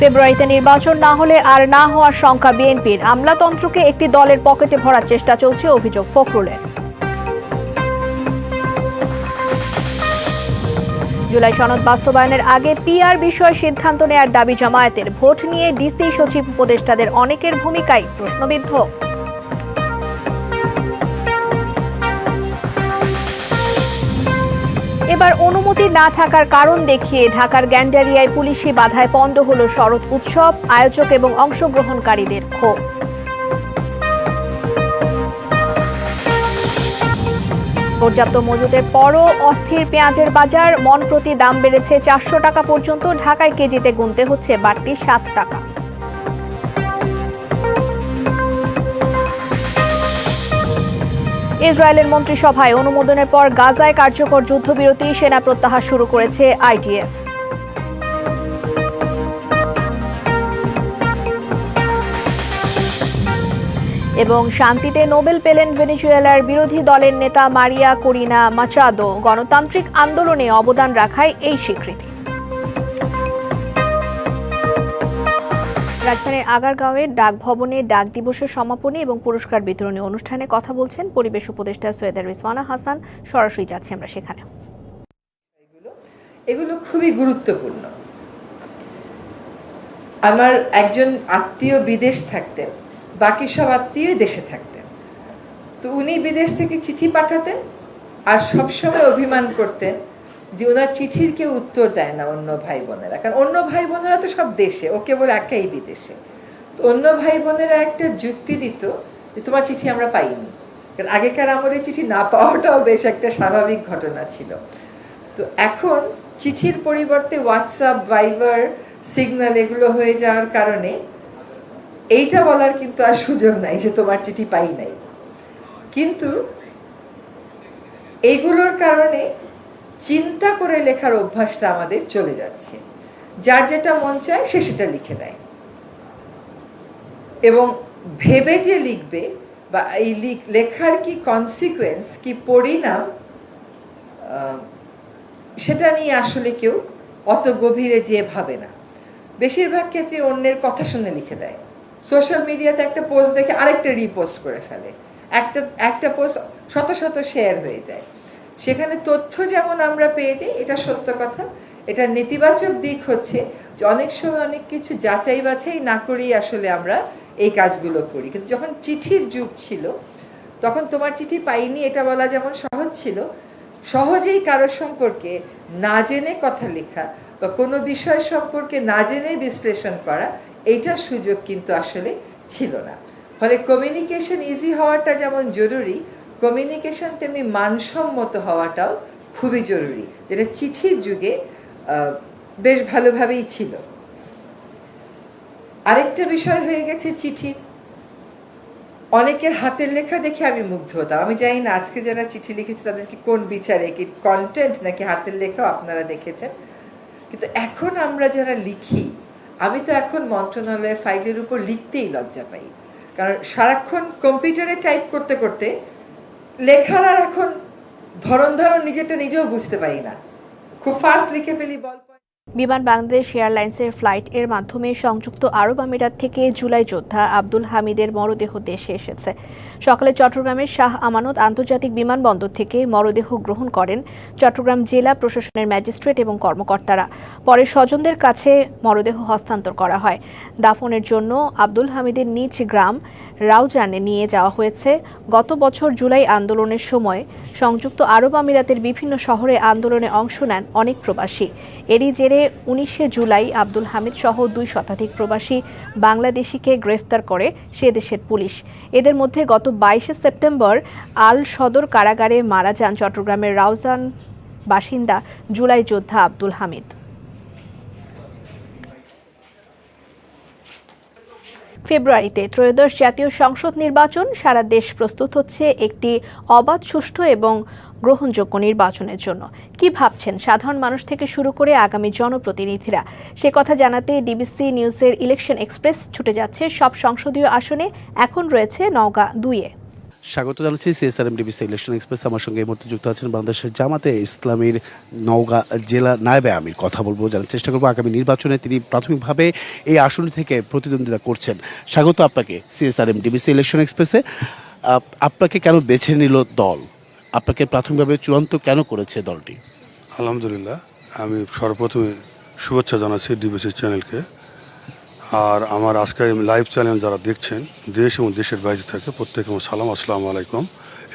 ফেব্রুয়ারিতে নির্বাচন না হলে আর না হওয়ার শঙ্কা বিএনপির। আমলাতন্ত্রকে একটি দলের পকেটে ভরার চেষ্টা চলছে অভিযোগ ফখরুলের। জুলাই সনদ বাস্তবায়নের আগে পিআর বিষয়ে সিদ্ধান্ত নেয়ার দাবি জামায়াতের। ভোট নিয়ে ডিসি সচিব উপদেষ্টাদের অনেকের ভূমিকায় প্রশ্নবিদ্ধ। এবার অনুমতি না থাকার কারণ দেখিয়ে ঢাকার গ্যান্ডারিয়ায় পুলিশি বাধায় পণ্ড হল শরৎ উৎসব, আয়োজক এবং অংশগ্রহণকারীদের ক্ষোভ। পর্যাপ্ত মজুদের পরও অস্থির পেঁয়াজের বাজার মন প্রতি দাম বেড়েছে চারশো টাকা পর্যন্ত, ঢাকায় কেজিতে গুনতে হচ্ছে বাড়তি সাত টাকা। ইসরায়েলের মন্ত্রিসভায় অনুমোদনের পর গাজায় কার্যকর যুদ্ধবিরতি সেনা প্রত্যাহার শুরু করেছে আইটিএফ। এবং শান্তিতে নোবেল পেলেন ভেনেজুয়েলার বিরোধী দলের নেতা মারিয়া করিনা মাচাদো। গণতান্ত্রিক আন্দোলনে অবদান রাখায় এই স্বীকৃতি। রাজধানীর আগারগাঁওয়ের ডাক ভবনে ডাক দিবসের সমাপনী এবং পুরস্কার বিতরণী অনুষ্ঠানে কথা বলছেন পরিবেশ উপদেষ্টা সৈয়দা রিজওয়ানা হাসান। সরাসরি যাচ্ছি আমরা সেখানে। এগুলো খুবই গুরুত্বপূর্ণ। আমার একজন আত্মীয় বিদেশ থাকতেন, বাকি সব আত্মীয় দেশে থাকতেন। তো উনি বিদেশ থেকে চিঠি পাঠাতেন আর সবসময় অভিমান করতেন যে ওনার চিঠির কেউ উত্তর দেয় না অন্য ভাই বোনেরা কারণ অন্য ভাই বোনেরা তো সব দেশে ও কেবল একাই বিদেশে। তো অন্য ভাই বোনেরা একটা যুক্তি দিত যে তোমার চিঠি আমরা পাইনি। কারণ আগেকার আমলে চিঠি না পাওয়াটাও বেশ একটা স্বাভাবিক ঘটনা ছিল। তো এখন চিঠির পরিবর্তে হোয়াটসঅ্যাপ ভাইবার সিগন্যাল এগুলো হয়ে যাওয়ার কারণে এইটা বলার কিন্তু আর সুযোগ নাই যে তোমার চিঠি পাই নাই। কিন্তু এইগুলোর কারণে চিন্তা করে লেখার অভ্যাসটা আমাদের চলে যাচ্ছে। যার যেটা মন চায় সে সেটা লিখে দেয়। এবং ভেবে যে লিখবে বা এই লিখ- লেখার কি কনসিকুয়েন্স কি পরিণাম সেটা নিয়ে আসলে কেউ অত গভীরে যেয়ে ভাবে না। বেশিরভাগ ক্ষেত্রে অন্যের কথা শুনে লিখে দেয়। সোশ্যাল মিডিয়াতে একটা পোস্ট দেখে আরেকটা রিপোস্ট করে ফেলে। একটা একটা পোস্ট শত শত শেয়ার হয়ে যায়। সেখানে তথ্য যেমন আমরা পেয়ে যাই, এটা সত্য কথা। এটা নেতিবাচক দিক হচ্ছে যে অনেক সময় অনেক কিছু যাচাই বাছাই না করেই আসলে আমরা এই কাজগুলো করি। কিন্তু যখন চিঠির যুগ ছিল, তখন তোমার চিঠি পাইনি, এটা বলা যেমন সহজ ছিল। সহজেই কারোর সম্পর্কে না জেনে কথা লেখা বা কোনো বিষয় সম্পর্কে না জেনে বিশ্লেষণ করা এইটার সুযোগ কিন্তু আসলে ছিল না। ফলে কমিউনিকেশন ইজি হওয়াটা যেমন জরুরি কমিউনিকেশন তেমনি মানসম্মত হওয়াটাও খুবই জরুরি। যেটা চিঠির যুগে বেশ ভালোভাবেই ছিল। আরেকটা বিষয় হয়ে গেছে চিঠির। অনেকের হাতের লেখা দেখে আমি মুগ্ধ হতাম। আমি জানি না, আজকে যারা চিঠি লিখেছে তাদেরকে কোন বিচারে, কি কন্টেন্ট নাকি হাতের লেখাও আপনারা দেখেছেন? কিন্তু এখন আমরা যারা লিখি, আমি তো এখন মন্ত্রণালয়ের ফাইলের উপর লিখতেই লজ্জা পাই। কারণ সারাক্ষণ কম্পিউটারে টাইপ করতে করতে লেখার আর এখন ধরন ধরন নিজেরটা নিজেও বুঝতে পারি না। খুব ফাস্ট লিখে ফেলি, বল। বিমান বাংলাদেশ এয়ারলাইন্সের ফ্লাইট এর মাধ্যমে সংযুক্ত আরব আমিরাত থেকে জুলাই যোদ্ধা আব্দুল হামিদের মরদেহ দেশে এসেছে। সকালে চট্টগ্রামের শাহ আমানত আন্তর্জাতিক বিমানবন্দর থেকে মরদেহ গ্রহণ করেন চট্টগ্রাম জেলা প্রশাসনের ম্যাজিস্ট্রেট এবং কর্মকর্তারা। পরে স্বজনদের কাছে মরদেহ হস্তান্তর করা হয়। দাফনের জন্য আব্দুল হামিদের নিজ গ্রাম রাউজানে নিয়ে যাওয়া হয়েছে। গত বছর জুলাই আন্দোলনের সময় সংযুক্ত আরব আমিরাতের বিভিন্ন শহরে আন্দোলনে অংশ নেন অনেক প্রবাসী। এরই জেরে উনিশে জুলাই আব্দুল হামিদ সহ দুই শতাধিক প্রবাসী বাংলাদেশিকে গ্রেফতার করে সে দেশের পুলিশ। এদের মধ্যে গত বাইশে সেপ্টেম্বর আল সদর কারাগারে মারা যান চট্টগ্রামের রাউজান বাসিন্দা জুলাই যোদ্ধা আব্দুল হামিদ। ফেব্রুয়ারিতে ত্রয়োদশ জাতীয় সংসদ নির্বাচন, সারা দেশ প্রস্তুত হচ্ছে একটি অবাধ, সুষ্ঠু এবং গ্রহণযোগ্য নির্বাচনের জন্য। কি ভাবছেন সাধারণ মানুষ থেকে শুরু করে আগামী জনপ্রতিনিধিরা? সে কথা জানাতে ডিবিসি নিউজের ইলেকশন এক্সপ্রেস ছুটে যাচ্ছে সব সংসদীয় আসনে। এখন রয়েছে নওগাঁ দুইয়ে। স্বাগত জানাচ্ছি সিএসআরএম ডিবিসি ইলেকশন এক্সপ্রেস আমার সঙ্গে এই মুহূর্তে যুক্ত আছেন বাংলাদেশের জামাতে ইসলামীর নওগাঁ জেলা নায়েবে আমির। কথা বলব, জানার চেষ্টা করব আগামী নির্বাচনে। তিনি প্রাথমিকভাবে এই আসন থেকে প্রতিদ্বন্দ্বিতা করছেন। স্বাগত আপনাকে সিএসআরএম ডিবিসি ইলেকশন এক্সপ্রেসে আপনাকে কেন বেছে নিল দল? আপনাকে প্রাথমিকভাবে চূড়ান্ত কেন করেছে দলটি? আলহামদুলিল্লাহ, আমি সর্বপ্রথমে শুভেচ্ছা জানাচ্ছি ডিবিসি চ্যানেলকে আর আমার আজকে লাইভ চ্যানেল যারা দেখছেন, দেশ এবং দেশের বাইরে থেকে প্রত্যেকে সালাম, আসসালামু আলাইকুম।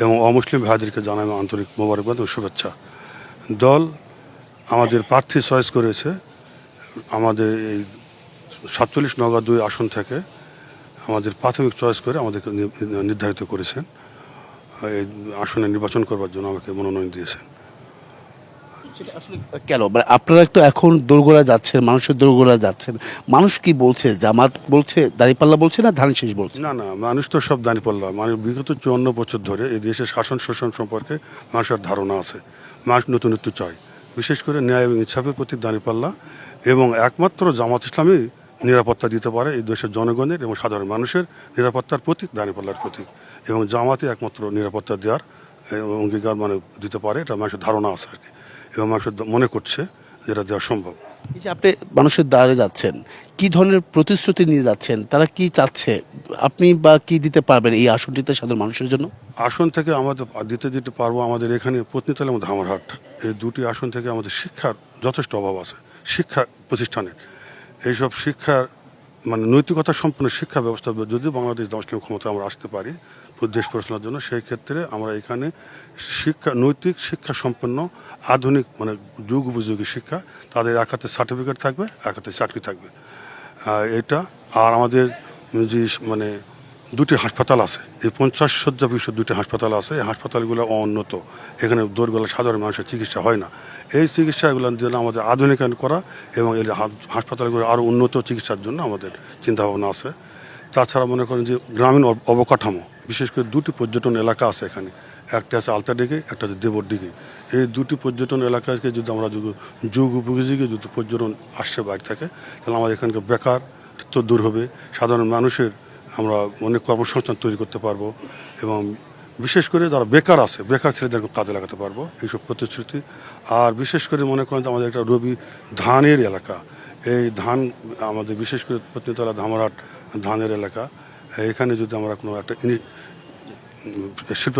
এবং অমুসলিম ভাইদেরকে জানাই আন্তরিক মোবারকবাদ ও শুভেচ্ছা। দল আমাদের প্রার্থী চয়েস করেছে, আমাদের এই সাতচল্লিশ নগর দুই আসন থেকে আমাদের প্রাথমিক চয়েস করে আমাদেরকে নির্ধারিত করেছেন। এই আসনে নির্বাচন করবার জন্য আমাকে মনোনয়ন দিয়েছেন। সেটা আসলে কেন? মানে আপনারা তো এখন দোরগোড়া যাচ্ছেন মানুষের দোরগোড়া যাচ্ছেন। মানুষ কি বলছে? জামাত বলছে দাঁড়িপাল্লা বলছে না ধান শেষ বলছে? না না মানুষ তো সব দাঁড়িপাল্লা। মানে বিগত চুয়ান্ন বছর ধরে এই দেশের শাসন শোষণ সম্পর্কে মানুষের ধারণা আছে। মানুষ নতুনত্ব চায়। বিশেষ করে ন্যায় এবং ইচ্ছাপের প্রতি দাঁড়িপাল্লা এবং একমাত্র জামাত ইসলামী নিরাপত্তা দিতে পারে এই দেশের জনগণের এবং সাধারণ মানুষের নিরাপত্তার প্রতীক দাঁড়িপাল্লার প্রতীক এবং জামাতে একমাত্র নিরাপত্তা দেওয়ার এবং অঙ্গীকার মানে দিতে পারে এটা মানুষের ধারণা আছে আর কি। এবং মানুষের মনে করছে যেটা দেওয়া সম্ভব। এই যে আপনি মানুষের দ্বারে যাচ্ছেন কি ধরনের প্রতিশ্রুতি নিয়ে যাচ্ছেন? তারা কি চাচ্ছে? আপনি বা কি দিতে পারবেন এই আসনটিতে সাধারণ মানুষের জন্য? আসন থেকে আমাদের দিতে দিতে পারব আমাদের এখানে পত্নীতলা এবং ধামারহাট এই দুটি আসন থেকে আমাদের শিক্ষার যথেষ্ট অভাব আছে শিক্ষা প্রতিষ্ঠানের। এইসব শিক্ষার মানে নৈতিকতা সম্পন্ন শিক্ষা ব্যবস্থা যদি বাংলাদেশ মুসলিম ক্ষমতা আমরা আসতে পারি দেশ পরিচালনার জন্য সেই ক্ষেত্রে আমরা এখানে শিক্ষা, নৈতিক শিক্ষা সম্পন্ন আধুনিক মানে যুগ উপযোগী শিক্ষা, তাদের এক হাতে সার্টিফিকেট থাকবে, এক হাতে চাকরি থাকবে। এটা আর আমাদের যে মানে দুটি হাসপাতাল আছে, এই পঞ্চাশ শয্যা বিশিষ্ট দুটি হাসপাতাল আছে, এই হাসপাতালগুলো অনুন্নত এখানে দৌড়গোলা সাধারণ মানুষের চিকিৎসা হয় না। এই চিকিৎসাগুলো জন্য আমাদের আধুনিকায়ন করা এবং এই হাসপাতালগুলো আরও উন্নত চিকিৎসার জন্য আমাদের চিন্তাভাবনা আছে। তাছাড়া মনে করেন যে গ্রামীণ অব- অবকাঠামো, বিশেষ করে দুটি পর্যটন এলাকা আছে এখানে। একটা আছে আলতা আলতাডিঘি একটা আছে দেবর দেবরডিঘি এই দুটি পর্যটন এলাকাকে যদি আমরা যদি যুগ উপযোগী যদি পর্যটন আসছে বাইরে থাকে, তাহলে আমাদের এখানকার বেকার তো দূর হবে। সাধারণ মানুষের আমরা অনেক কর্মসংস্থান তৈরি করতে পারব এবং বিশেষ করে যারা বেকার আছে, বেকার ছেলেদেরকে কাজে লাগাতে পারব এইসব প্রতিশ্রুতি। আর বিশেষ করে মনে করেন যে আমাদের একটা রবি ধানের এলাকা। এই ধান আমাদের বিশেষ করে পত্নীতলা ধামরাট ধানের এলাকা এখানে যদি আমরা কোনো একটা শিল্প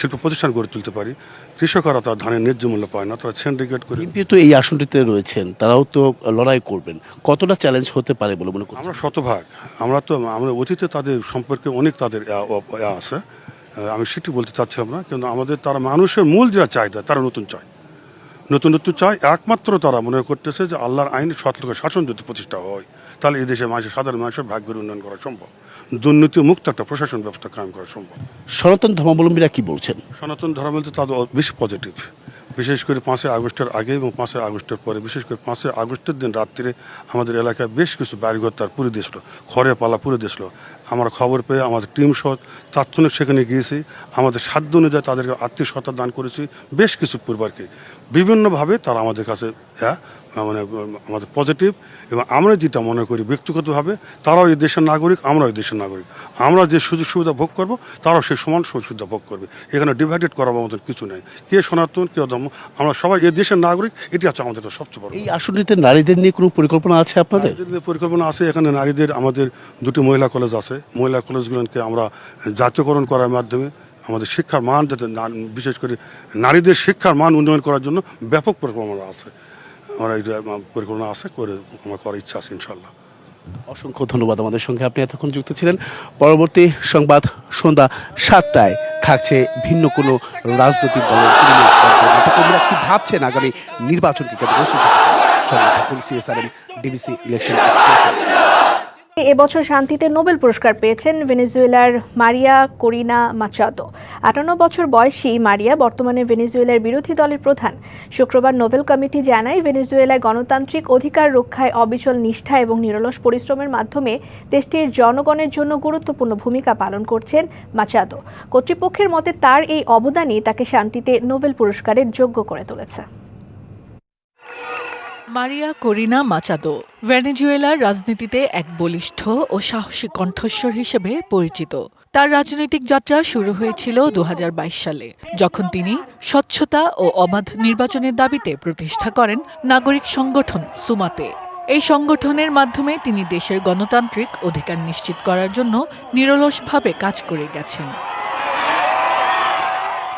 শিল্প প্রতিষ্ঠান গড়ে তুলতে পারি কৃষকরা তার ধানের ন্যায্য মূল্য পায় না তারা সিন্ডিকেট করে বিএনপি তো এই আসনটিতে রয়েছেন তারাও তো লড়াই করবেন। কতটা চ্যালেঞ্জ হতে পারে বলে মনে করছেন? আমরা শতভাগ। আমরা তো আমরা অতীতে তাদের সম্পর্কে অনেক তাদের আছে। আমি সেটি বলতে চাচ্ছিলাম না কিন্তু আমাদের তারা মানুষের মূল যা চাহিদা তারা নতুন চায়। নতুন নতুন চায় একমাত্র তারা মনে করতেছে যে আল্লাহর আইন সতর্ক শাসন যদি প্রতিষ্ঠা হয়। তাহলে এই দেশের মানুষের সাধারণ মানুষের ভাগ্যের উন্নয়ন করা সম্ভব। দুর্নীতি মুক্ত একটা প্রশাসন ব্যবস্থা কায়েম করা সম্ভব। সনাতন ধর্মাবলম্বীরা কি বলছেন? সনাতন ধর্মাবলম্বী তাদের বেশি পজিটিভ বিশেষ করে পাঁচই আগস্টের আগে এবং পাঁচই আগস্টের পরে বিশেষ করে পাঁচই আগস্টের দিন রাত্রিরে আমাদের এলাকায় বেশ কিছু বাড়িঘর তার পুরে দিয়েছিল। খড়ে পালা পুরে দিয়েছিল। আমরা খবর পেয়ে আমাদের টিম সহ তাৎক্ষণিক সেখানে গিয়েছি। আমাদের সাধ্য অনুযায়ী তাদেরকে আত্মীয় সত্তা দান করেছি বেশ কিছু পরিবারকে বিভিন্নভাবে তারা আমাদের কাছে হ্যাঁ, মানে আমাদের পজিটিভ এবং আমরা যেটা মনে করি ব্যক্তিগতভাবে তারাও এই দেশের নাগরিক আমরাও এই দেশের নাগরিক। আমরা যে সুযোগ সুবিধা ভোগ করব তারাও সেই সমান সুযোগ সুবিধা ভোগ করবে। এখানে ডিভাইডেড করার মতন কিছু নেই। কে সনাতন কে ধর্ম আমরা সবাই এই দেশের নাগরিক এটি হচ্ছে আমাদের সবচেয়ে বড় এই আসনটিতে নারীদের নিয়ে কোনো পরিকল্পনা আছে আপনাদের? পরিকল্পনা আছে। এখানে নারীদের আমাদের দুটি মহিলা কলেজ আছে। মহিলা কলেজগুলোকে আমরা জাতীয়করণ করার মাধ্যমে আমাদের শিক্ষার মান যাতে বিশেষ করে নারীদের শিক্ষার মান উন্নয়ন করার জন্য ব্যাপক পরিকল্পনা আছে। আমরা এটা পরিকল্পনা আছে, করে আমার করার ইচ্ছা আছে ইনশাল্লাহ অসংখ্য ধন্যবাদ আমাদের সঙ্গে, আপনি এতক্ষণ যুক্ত ছিলেন। পরবর্তী সংবাদ সন্ধ্যা সাতটায় থাকছে ভিন্ন কোনো রাজনৈতিক দলের কি ভাবছেন আগামী নির্বাচনকে কেন্দ্র সিএসআরএম ডিবিসি ইলেকশন এবছর শান্তিতে নোবেল পুরস্কার পেয়েছেন ভেনেজুয়েলার মারিয়া করিনা মাচাদো আটান্ন বছর বয়সী মারিয়া বর্তমানে ভেনেজুয়েলার বিরোধী দলের প্রধান। শুক্রবার নোবেল কমিটি জানায়, ভেনেজুয়েলায় গণতান্ত্রিক অধিকার রক্ষায় অবিচল নিষ্ঠা এবং নিরলস পরিশ্রমের মাধ্যমে দেশটির জনগণের জন্য গুরুত্বপূর্ণ ভূমিকা পালন করছেন মাচাদো কর্তৃপক্ষের মতে তার এই অবদানই তাকে শান্তিতে নোবেল পুরস্কারের যোগ্য করে তুলেছে। মারিয়া করিনা মাচাদো ভেনেজুয়েলার রাজনীতিতে এক বলিষ্ঠ ও সাহসী কণ্ঠস্বর হিসেবে পরিচিত। তার রাজনৈতিক যাত্রা শুরু হয়েছিল দু হাজার বাইশ সালে। যখন তিনি স্বচ্ছতা ও অবাধ নির্বাচনের দাবিতে প্রতিষ্ঠা করেন নাগরিক সংগঠন সুমাতে। এই সংগঠনের মাধ্যমে তিনি দেশের গণতান্ত্রিক অধিকার নিশ্চিত করার জন্য নিরলসভাবে কাজ করে গেছেন।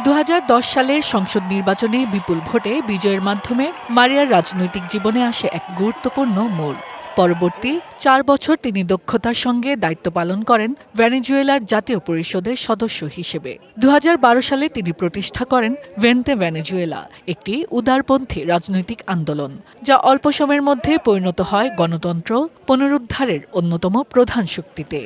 দুহাজার দশ সালের সংসদ নির্বাচনে বিপুল ভোটে বিজয়ের মাধ্যমে মারিয়ার রাজনৈতিক জীবনে আসে এক গুরুত্বপূর্ণ মোড়। পরবর্তী চার বছর তিনি দক্ষতার সঙ্গে দায়িত্ব পালন করেন ভেনেজুয়েলার জাতীয় পরিষদের সদস্য হিসেবে। দু হাজার বারো সালে তিনি প্রতিষ্ঠা করেন ভেন্তে ভেনেজুয়েলা, একটি উদারপন্থী রাজনৈতিক আন্দোলন, যা অল্প সময়ের মধ্যে পরিণত হয় গণতন্ত্র পুনরুদ্ধারের অন্যতম প্রধান শক্তিতে।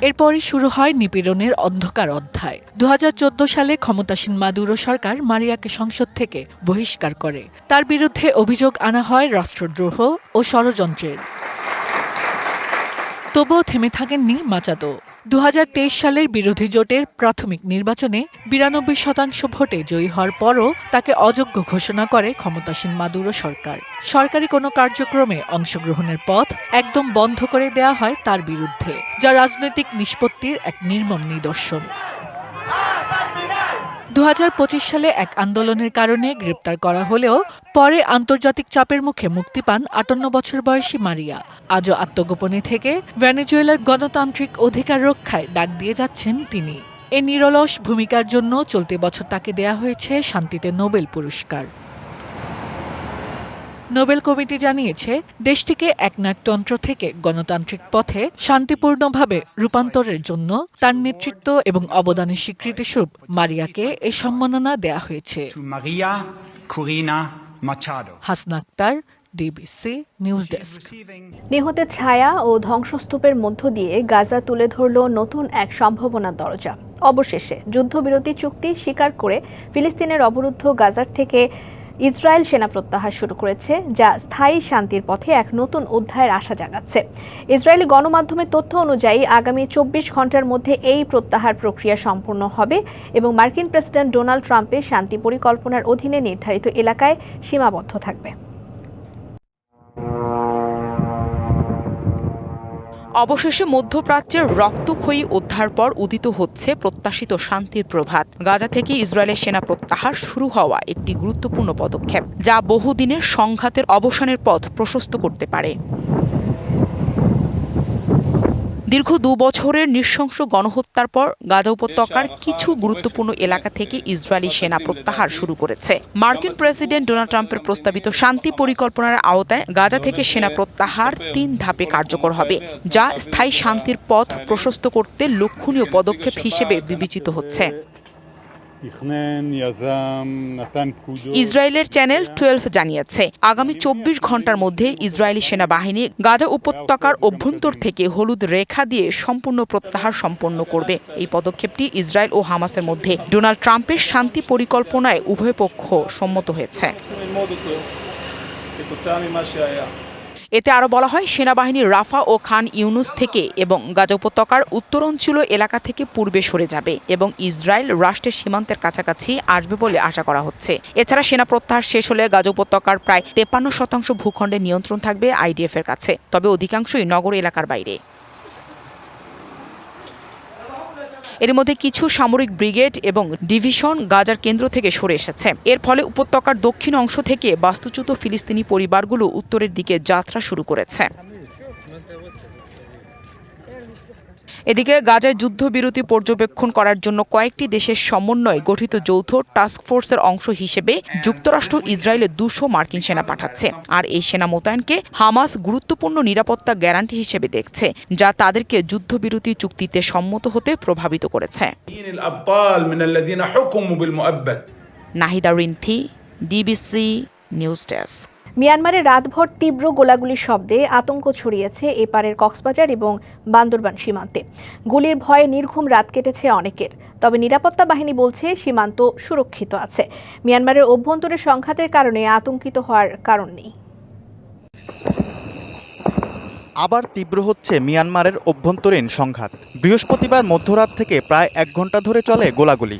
এরপরই শুরু হয় নিপীড়নের অন্ধকার অধ্যায়। দু হাজার চোদ্দ সালে ক্ষমতাসীন মাদুরো সরকার মারিয়াকে সংসদ থেকে বহিষ্কার করে। তার বিরুদ্ধে অভিযোগ আনা হয় রাষ্ট্রদ্রোহ ও ষড়যন্ত্রের। তবুও থেমে থাকেননি মাচাদো দু হাজার তেইশ সালের বিরোধী জোটের প্রাথমিক নির্বাচনে বিরানব্বই শতাংশ ভোটে জয়ী হওয়ার পরও তাকে অযোগ্য ঘোষণা করে ক্ষমতাসীন মাদুরো সরকার। সরকারি কোনো কার্যক্রমে অংশগ্রহণের পথ একদম বন্ধ করে দেয়া হয় তার বিরুদ্ধে, যা রাজনৈতিক নিষ্পত্তির এক নির্মম নিদর্শন। দু হাজার পঁচিশ সালে এক আন্দোলনের কারণে গ্রেপ্তার করা হলেও পরে আন্তর্জাতিক চাপের মুখে মুক্তি পান আটান্ন বছর বয়সী মারিয়া। আজও আত্মগোপনে থেকে ভেনেজুয়েলার গণতান্ত্রিক অধিকার রক্ষায় ডাক দিয়ে যাচ্ছেন তিনি। এ নিরলস ভূমিকার জন্য চলতি বছর তাকে দেয়া হয়েছে শান্তিতে নোবেল পুরস্কার। নোবেল কমিটি জানিয়েছে দেশটিকে একনায়কতন্ত্র থেকে গণতান্ত্রিক পথে শান্তিপূর্ণভাবে রূপান্তরের জন্য তার নেতৃত্ব এবং অবদানের স্বীকৃতিস্বরূপ মারিয়াকে এই সম্মাননা দেয়া হয়েছে. Hasna Akter DBC news desk নিহতের ছায়া ও ধ্বংসস্তূপের মধ্য দিয়ে গাজা তুলে ধরল নতুন এক সম্ভাবনার দরজা। অবশেষে যুদ্ধবিরতি চুক্তি স্বীকার করে ফিলিস্তিনের অবরুদ্ধ গাজার থেকে ইসরায়েল সেনা প্রত্যাহার শুরু করেছে, যা স্থায়ী শান্তির পথে এক নতুন অধ্যায়ের আশা জাগাচ্ছে। ইসরায়েলি গণমাধ্যমের তথ্য অনুযায়ী, আগামী চব্বিশ ঘণ্টার মধ্যে এই প্রত্যাহার প্রক্রিয়া সম্পূর্ণ হবে এবং মার্কিন প্রেসিডেন্ট ডোনাল্ড ট্রাম্পের শান্তি পরিকল্পনার অধীনে নির্ধারিত এলাকায় সীমাবদ্ধ থাকবে। অবশেষে মধ্যপ্রাচ্যের রক্তক্ষয়ী উদ্ধার পর উদিত হচ্ছে প্রত্যাশিত শান্তির প্রভাত। গাজা থেকে ইসরায়েলের সেনা প্রত্যাহার শুরু হওয়া একটি গুরুত্বপূর্ণ পদক্ষেপ, যা বহুদিনের সংঘাতের অবসানের পথ প্রশস্ত করতে পারে। দীর্ঘ দু বছরের নৃশংস গণহত্যার পর গাজা উপত্যকার কিছু গুরুত্বপূর্ণ এলাকা থেকে ইসরায়েলি সেনা প্রত্যাহার শুরু করেছে। মার্কিন প্রেসিডেন্ট ডোনাল্ড ট্রাম্পের প্রস্তাবিত শান্তি পরিকল্পনার আওতায় গাজা থেকে সেনা প্রত্যাহার তিন ধাপে কার্যকর হবে যা স্থায়ী শান্তির পথ প্রশস্ত করতে লক্ষণীয় পদক্ষেপ হিসেবে বিবেচিত হচ্ছে। ইসরায়েলের চ্যানেল টুয়েলভ জানিয়েছে আগামী চব্বিশ ঘণ্টার মধ্যে ইসরায়েলি সেনাবাহিনী গাজা উপত্যকার অভ্যন্তর থেকে হলুদ রেখা দিয়ে সম্পূর্ণ প্রত্যাহার সম্পন্ন করবে। এই পদক্ষেপটি ইসরায়েল ও হামাসের মধ্যে। ডোনাল্ড ট্রাম্পের শান্তি পরিকল্পনায় উভয় পক্ষ সম্মত হয়েছে। এতে আরও বলা হয়, সেনাবাহিনী রাফা ও খান ইউনুস থেকে এবং গাজ উপত্যকার উত্তরাঞ্চলীয় এলাকা থেকে পূর্বে সরে যাবে এবং ইসরায়েল রাষ্ট্রের সীমান্তের কাছাকাছি আসবে বলে আশা করা হচ্ছে। এছাড়া সেনা প্রত্যাহার শেষ হলে গাজ উপত্যকার প্রায় তেপান্ন শতাংশ ভূখণ্ডের নিয়ন্ত্রণ থাকবে আইডিএফ এর কাছে। তবে অধিকাংশই নগর এলাকার বাইরে। এর মধ্যে কিছু সামরিক ব্রিগেড এবং ডিভিশন গাজার কেন্দ্র থেকে সরে এসেছে। এর ফলে উপত্যকার দক্ষিণ অংশ থেকে বাস্তুচ্যুত ফিলিস্তিনি পরিবারগুলো উত্তরের দিকে যাত্রা শুরু করেছে। এদিকে গাজায় যুদ্ধবিরতি পর্যবেক্ষণ করার জন্য কয়েকটি দেশের সমন্বয়ে গঠিত যৌথ টাস্কফোর্সের অংশ হিসেবে যুক্তরাষ্ট্র ইসরায়েলে দুশো মার্কিন সেনা পাঠাচ্ছে। আর এই সেনা মোতায়েনকে হামাস গুরুত্বপূর্ণ নিরাপত্তা গ্যারান্টি হিসেবে দেখছে, যা তাদেরকে যুদ্ধবিরতি চুক্তিতে সম্মত হতে প্রভাবিত করেছে। Nahida Rinthi, DBC news desk. মিয়ানমারে রাতভর তীব্র গোলাগুলির শব্দে আতঙ্ক ছড়িয়েছে এপারের কক্সবাজার এবং বান্দরবান সীমান্তে। গুলির ভয়ে নির্ঘুম রাত কেটেছে অনেকের। তবে নিরাপত্তা বাহিনী বলছে সীমান্ত সুরক্ষিত আছে। মিয়ানমারের অভ্যন্তরে সংঘাতের কারণে আতঙ্কিত হওয়ার কারণ নেই। আবার তীব্র হচ্ছে মিয়ানমারের অভ্যন্তরীণ সংঘাত। বৃহস্পতিবার মধ্যরাত থেকে প্রায় এক ঘণ্টা ধরে চলে গোলাগুলি।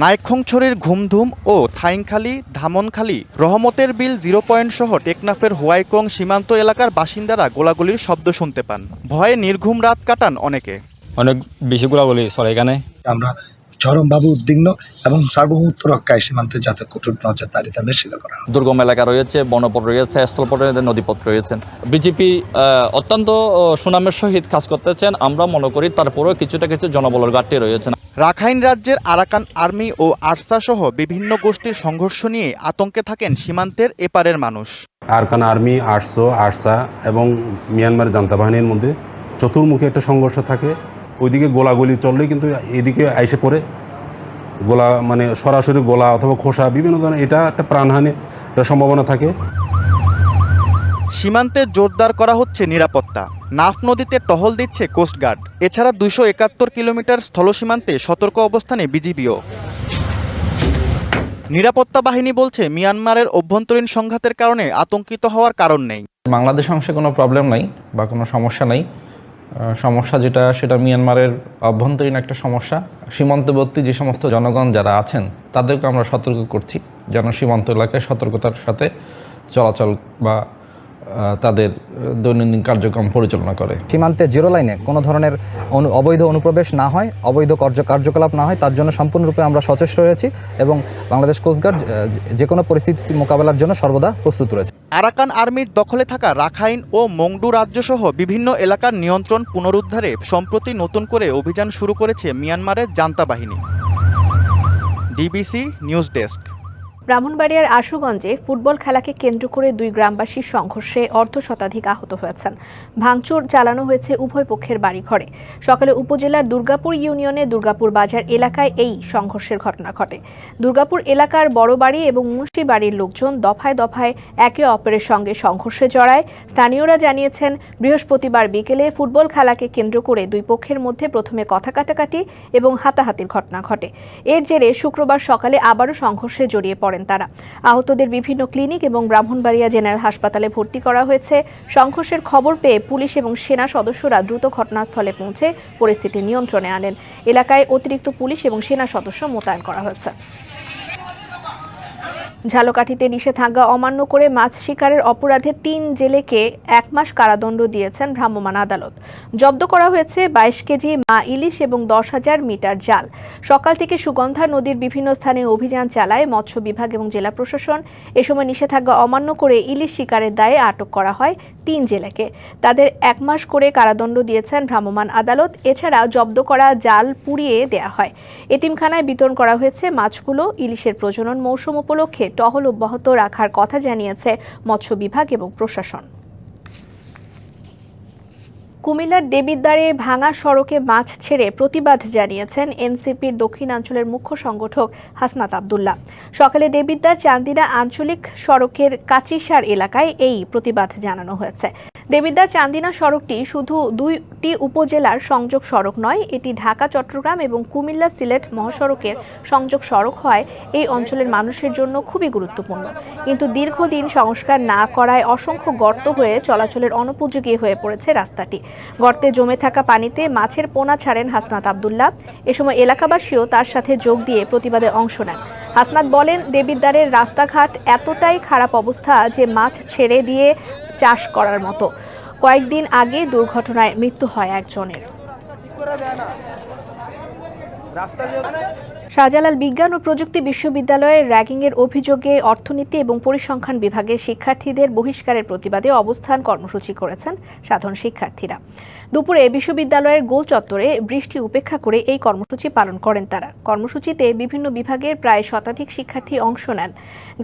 নাইখংছড়ির ঘুমধুম ও থাইংখালি ধামনখালি রহমতের বিল জিরো পয়েন্ট সহ টেকনাফের হোয়াইকং সীমান্ত এলাকার বাসিন্দারা গোলাগুলির শব্দ শুনতে পান। ভয়ে নির্ঘুম রাত কাটান অনেকে। অনেক বেশি গোলাগুলি চলে এখানে। আমরা চরমভাবে উদ্বিগ্ন এবং সার্বভৌমত্ব রক্ষায় সীমান্তে যাতে কঠোর নজরদারিতা নিশ্চিত করা দুর্গম এলাকা রয়েছে বনপথ রয়েছে স্থলপথ রয়েছে নদীপথ রয়েছেন বিজেপি অত্যন্ত সুনামের সহিত কাজ করতেছেন। আমরা মনে করি তারপরেও কিছুটা কিছু জনবলের ঘাটতি রয়েছে। রাখাইন রাজ্যের আরাকান আর্মি ও আরসা সহ বিভিন্ন গোষ্ঠীর সংঘর্ষ নিয়ে আতঙ্কে থাকেন সীমান্তের এপারের মানুষ। আরকান আর্মি আটশো আরসা এবং মিয়ানমার জান্তা বাহিনীর মধ্যে চতুর্মুখী একটা সংঘর্ষ থাকে। ওইদিকে গোলাগুলি চললে কিন্তু এদিকে আইসে পড়ে। গোলা মানে সরাসরি গোলা অথবা খোসা বিভিন্ন ধরনের এটা একটা প্রাণহানি সম্ভাবনা থাকে। সীমান্তে জোরদার করা হচ্ছে নিরাপত্তা। নাফ নদীতে টহল দিচ্ছে কোস্টগার্ড এছাড়া দুশো একাত্তর কিলোমিটার স্থল সীমান্তে সতর্ক অবস্থানে বিজিবিও। নিরাপত্তা বাহিনী বলছে, মিয়ানমারের অভ্যন্তরীণ সংঘাতের কারণে আতঙ্কিত হওয়ার কারণ নেই। বাংলাদেশ অংশে কোনো প্রবলেম নাই বা কোনো সমস্যা নেই। সমস্যা যেটা, সেটা মিয়ানমারের অভ্যন্তরীণ একটা সমস্যা। সীমান্তবর্তী যে সমস্ত জনগণ যারা আছেন তাদেরকে আমরা সতর্ক করছি। যেন সীমান্ত এলাকায় সতর্কতার সাথে চলাচল বা তাদের দৈনন্দিন কার্যক্রম পরিচালনা করে। সীমান্তে জিরো লাইনে কোনো ধরনের অনু- অবৈধ অনুপ্রবেশ না হয় অবৈধ কার্য- কার্যকলাপ না হয় তার জন্য সম্পূর্ণরূপে আমরা সচেষ্ট রয়েছি এবং বাংলাদেশ কোস্টগার্ড যে কোনো পরিস্থিতি মোকাবেলার জন্য সর্বদা প্রস্তুত রয়েছে। আরাকান আর্মির দখলে থাকা রাখাইন ও মংডু রাজ্যসহ বিভিন্ন এলাকার নিয়ন্ত্রণ পুনরুদ্ধারে সম্প্রতি নতুন করে অভিযান শুরু করেছে মিয়ানমারের জান্তা বাহিনী। DBC news desk. ব্রাহ্মণবাড়িয়ার আশুগঞ্জে ফুটবল খেলাকে কেন্দ্র করে দুই গ্রামবাসীর সংঘর্ষে অর্ধ শতাধিক আহত হয়েছেন। ভাঙচুর চালানো হয়েছে উভয় পক্ষের বাড়িঘরে। সকালে উপজেলার দুর্গাপুর ইউনিয়নে দুর্গাপুর বাজার এলাকায় এই সংঘর্ষের ঘটনা ঘটে। দুর্গাপুর এলাকার বড় বাড়ি এবং মুন্সি বাড়ির লোকজন দফায় দফায় একে অপরের সঙ্গে সংঘর্ষে জড়ায়। স্থানীয়রা জানিয়েছেন, বৃহস্পতিবার বিকেলে ফুটবল খেলাকে কেন্দ্র করে দুই পক্ষের মধ্যে প্রথমে কথা কাটাকাটি এবং হাতাহাতির ঘটনা ঘটে। এর জেরে শুক্রবার সকালে আবারও সংঘর্ষে জড়িয়ে পড়েন তারা। আহতদের বিভিন্ন ক্লিনিক এবং ব্রাহ্মণবাড়িয়া জেনারেল হাসপাতালে ভর্তি করা হয়েছে। সংঘর্ষের খবর পেয়ে পুলিশ এবং সেনা সদস্যরা দ্রুত ঘটনাস্থলে পৌঁছে পরিস্থিতি নিয়ন্ত্রণে আনেন। এলাকায় অতিরিক্ত পুলিশ এবং সেনা সদস্য মোতায়েন করা হয়েছে। ঝালকাঠিতে নিষেধাজ্ঞা অমান্য করে মাছ শিকারের অপরাধে তিন জেলেকে এক মাস কারাদণ্ড দিয়েছেন ভ্রাম্যমাণ আদালত। জব্দ করা হয়েছে বাইশ কেজি মা ইলিশ এবং দশ হাজার মিটার জাল। সকাল থেকে সুগন্ধা নদীর বিভিন্ন স্থানে অভিযান চালায় মৎস্য বিভাগ এবং জেলা প্রশাসন। এ সময় নিষেধাজ্ঞা অমান্য করে ইলিশ শিকারের দায়ে আটক করা হয় তিন জেলেকে। তাদের এক মাস করে কারাদণ্ড দিয়েছেন ভ্রাম্যমাণ আদালত। এছাড়া জব্দ করা জাল পুড়িয়ে দেয়া হয়। এতিমখানায় বিতরণ করা হয়েছে মাছগুলো, ইলিশের প্রজনন মৌসুম উপলক্ষে টহল অব্যাহত রাখার কথা জানিয়েছে মৎস্য বিভাগ এবং প্রশাসন। কুমিল্লার দেবিদ্বারে ভাঙা সড়কে মাছ ছেড়ে প্রতিবাদ জানিয়েছেন এনসিপির দক্ষিণাঞ্চলের মুখ্য সংগঠক হাসনাত আবদুল্লাহ। সকালে দেবিদ্বার চান্দিনা আঞ্চলিক সড়কের কাচিসার এলাকায় এই প্রতিবাদ জানানো হয়েছে। দেবিদ্বার চান্দিনা সড়কটি শুধু দুইটি উপজেলার সংযোগ সড়ক নয়, এটি ঢাকা, চট্টগ্রাম এবং কুমিল্লা সিলেট মহাসড়কের সংযোগ সড়ক হয়। এই অঞ্চলের মানুষের জন্য খুবই গুরুত্বপূর্ণ। কিন্তু দীর্ঘদিন সংস্কার না করায় অসংখ্য গর্ত হয়ে চলাচলের অনুপযোগী হয়ে পড়েছে রাস্তাটি। গর্তে জমে থাকা পানিতে মাছের পোনা ছাড়েন হাসনাত আবদুল্লাহ। এ সময় এলাকাবাসীও তার সাথে যোগ দিয়ে প্রতিবাদে অংশ নেন। হাসনাত বলেন, দেবিদ্বারের রাস্তাঘাট এতটাই খারাপ অবস্থা যে মাছ ছেড়ে দিয়ে চাষ করার মতো। কয়েকদিন আগে দুর্ঘটনায় মৃত্যু হয় একজনের। শাহজালাল বিজ্ঞান ও প্রযুক্তি বিশ্ববিদ্যালয়ের র্যাগিংয়ের অভিযোগে অর্থনীতি এবং পরিসংখ্যান বিভাগে শিক্ষার্থীদের বহিষ্কারের প্রতিবাদে অবস্থান কর্মসূচি করেছেন সাধারণ শিক্ষার্থীরা। দুপুরে বিশ্ববিদ্যালয়ের গোল চত্বরে বৃষ্টি উপেক্ষা করে এই কর্মসূচি পালন করেন তারা। কর্মসূচিতে বিভিন্ন বিভাগের প্রায় শতাধিক শিক্ষার্থী অংশ নেন।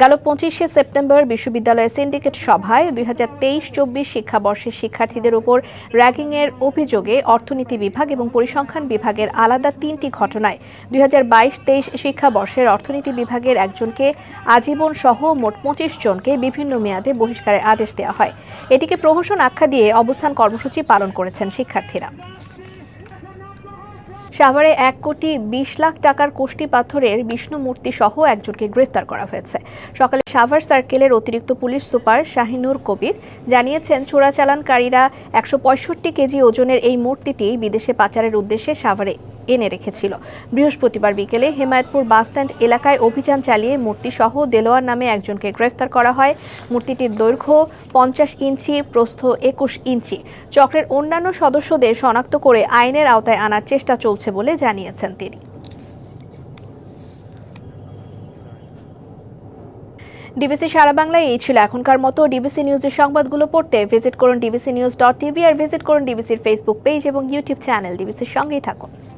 গেল পঁচিশে সেপ্টেম্বর বিশ্ববিদ্যালয়ের সিন্ডিকেট সভায় দুই হাজার তেইশ চব্বিশ শিক্ষাবর্ষের শিক্ষার্থীদের উপর র্যাগিংয়ের অভিযোগে অর্থনীতি বিভাগ এবং পরিসংখ্যান বিভাগের আলাদা তিনটি ঘটনায় দুই হাজার বাইশ তেইশ শিক্ষাবর্ষের অর্থনীতি বিভাগের একজনকে আজীবন সহ মোট পঁচিশ জনকে বিভিন্ন মেয়াদে বহিষ্কারের আদেশ দেওয়া হয়। এটিকে প্রহসন আখ্যা দিয়ে অবস্থান কর্মসূচি পালন করেছেন শিক্ষার্থীরা। সাভারে এক কোটি বিশ লাখ টাকার কোষ্টি পাথরের বিষ্ণু মূর্তি সহ একজনকে গ্রেফতার করা হয়েছে। সকালে সাভার সার্কেলের অতিরিক্ত পুলিশ সুপার শাহিনুর কবির জানিয়েছেন, চোরাচালানকারীরা একশো পঁয়ষট্টি কেজি ওজনের এই মূর্তিটি বিদেশে পাচারের উদ্দেশ্যে সাভারে এনে রেখেছিল। বৃহস্পতিবার বিকেলে হেমায়তপুর বাসস্ট্যান্ড এলাকায় অভিযান চালিয়ে মূর্তিসহ দেলোয়ার নামে একজনকে গ্রেফতার করা হয়। মূর্তিটির দৈর্ঘ্য পঞ্চাশ ইঞ্চি, প্রস্থ একুশ ইঞ্চি। চক্রের অন্যান্য সদস্যদের শনাক্ত করে আইনের আওতায় আনার চেষ্টা চলছে বলে জানিয়েছেন তিনি। ডিবিসি সারা বাংলায় এই ছিল এখনকার মতো। ডিবিসি নিউজের সংবাদগুলো পড়তে ভিজিট করুন ডিবিসি নিউজ ডট টিভি আর ভিজিট করুন ডিবিসির ফেসবুক পেজ এবং ইউটিউব চ্যানেল ডিবিসির সঙ্গেই থাকুন।